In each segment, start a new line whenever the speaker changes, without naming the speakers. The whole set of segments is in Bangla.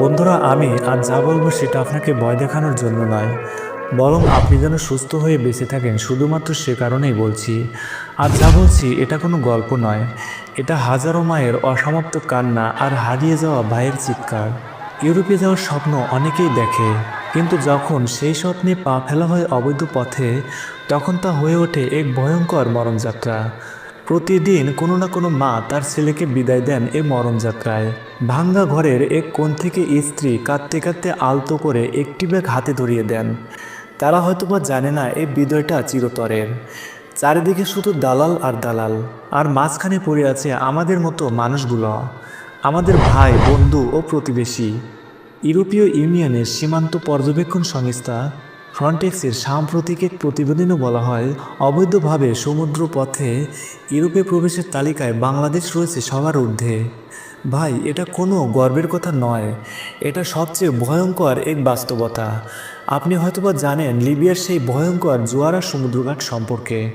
বন্ধুরা, আমি আর যা বলব সেটা আপনাকে ভয় দেখানোর জন্য নয়। বরং আপনি যেন সুস্থ হয়ে বেঁচে থাকেন, শুধুমাত্র সে কারণেই বলছি। আর যা বলছি, এটা কোনো গল্প নয়। এটা হাজারো মায়ের অসমাপ্ত কান্না আর হারিয়ে যাওয়া ভাইয়ের চিৎকার। ইউরোপে যাওয়ার স্বপ্ন অনেকেই দেখে, কিন্তু যখন সেই স্বপ্নে পা ফেলা হয় অবৈধ পথে, তখন তা হয়ে ওঠে এক ভয়ঙ্কর মরণযাত্রা। প্রতিদিন কোনো না কোনো মা তার ছেলেকে বিদায় দেন এই মরণযাত্রায়। ভাঙ্গা ঘরের এক কোণ থেকে স্ত্রী কাঁদতে কাঁদতে আলতো করে একটি ব্যাগ হাতে ধরিয়ে দেন। তারা হয়তোবা জানে না এই বিদয়টা চিরতরের। চারিদিকে শুধু দালাল আর দালাল, আর মাঝখানে পড়ে আছে আমাদের মতো মানুষগুলো। আমাদের ভাই, বন্ধু ও প্রতিবেশী। ইউরোপীয় ইউনিয়নের সীমান্ত পর্যবেক্ষণ সংস্থা ফ্রন্টেক্সের সাম্প্রতিক এক প্রতিবেদনে বলা হয়, অবৈধভাবে সমুদ্র পথে ইউরোপে প্রবেশের তালিকায় বাংলাদেশ রয়েছে সবার ঊর্ধ্বে। ভাই, এটা কোনো গর্বের কথা নয়। এটা সবচেয়ে ভয়ঙ্কর এক বাস্তবতা। আপনি হয়তোবা জানেন লিবিয়ার সেই ভয়ঙ্কর জোয়ারা সমুদ্রঘাট সম্পর্কে।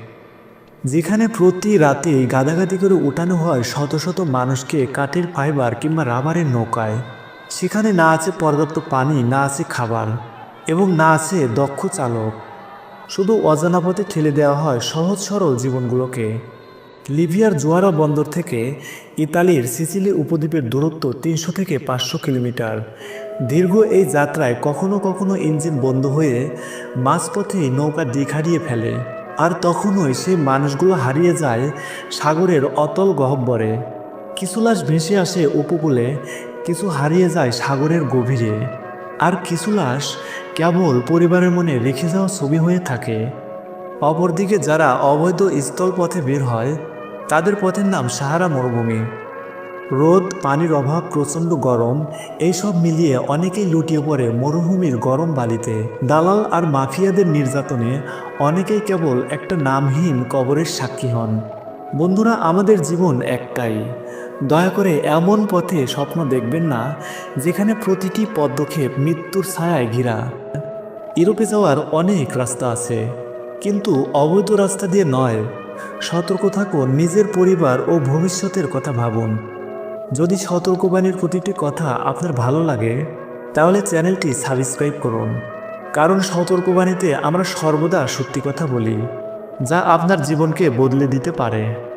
যেখানে প্রতি রাতেই গাদাগাদি করে উঠানো হয় শত শত মানুষকে কাঠের ফাইবার কিংবা রাবারের নৌকায়। সেখানে না আছে পর্যাপ্ত পানি, না আছে খাবার। এবং না আছে দক্ষ চালক। শুধু অজানা পথে ঠেলে দেওয়া হয় সহজ সরল জীবনগুলোকে। লিবিয়ার জোয়ারা বন্দর থেকে ইতালির সিসিলি উপদ্বীপের দূরত্ব তিনশো থেকে পাঁচশো কিলোমিটার। দীর্ঘ এই যাত্রায় কখনো কখনো ইঞ্জিন বন্ধ হয়ে মাঝপথেই নৌকা দিক হারিয়ে ফেলে। আর তখনই সেই মানুষগুলো হারিয়ে যায় সাগরের অতল গহব্বরে কিছু লাশ ভেসে আসে উপকূলে, কিছু হারিয়ে যায় সাগরের গভীরে। আর কিছু লাশ কেবল পরিবারের মনে রেখে যাওয়া ছবি হয়ে থাকে। অপরদিকে যারা অবৈধ স্থলপথে বের হয়, তাদের পথের নাম সাহারা মরুভূমি। রোদ, পানির অভাব, প্রচণ্ড গরম, এইসব মিলিয়ে অনেকেই লুটিয়ে পড়ে মরুভূমির গরম বালিতে। দালাল আর মাফিয়াদের নির্যাতনে অনেকেই কেবল একটা নামহীন কবরের সাক্ষী হন। বন্ধুরা, আমাদের জীবন একটাই। দয়া করে এমন পথে স্বপ্ন দেখবেন না, যেখানে প্রতিটি পদক্ষেপ মৃত্যুর ছায়ায় ঘেরা। ইউরোপে যাওয়ার অনেক রাস্তা আছে, কিন্তু অবৈধ রাস্তা দিয়ে নয়। সতর্ক থাকুন, নিজের পরিবার ও ভবিষ্যতের কথা ভাবুন। যদি সতর্কবাণীর প্রতিটি কথা আপনার ভালো লাগে, তাহলে চ্যানেলটি সাবস্ক্রাইব করুন। কারণ সতর্কবাণীতে আমরা সর্বদা সত্যি কথা বলি। যা আপনার জীবনকে বদলে দিতে পারে।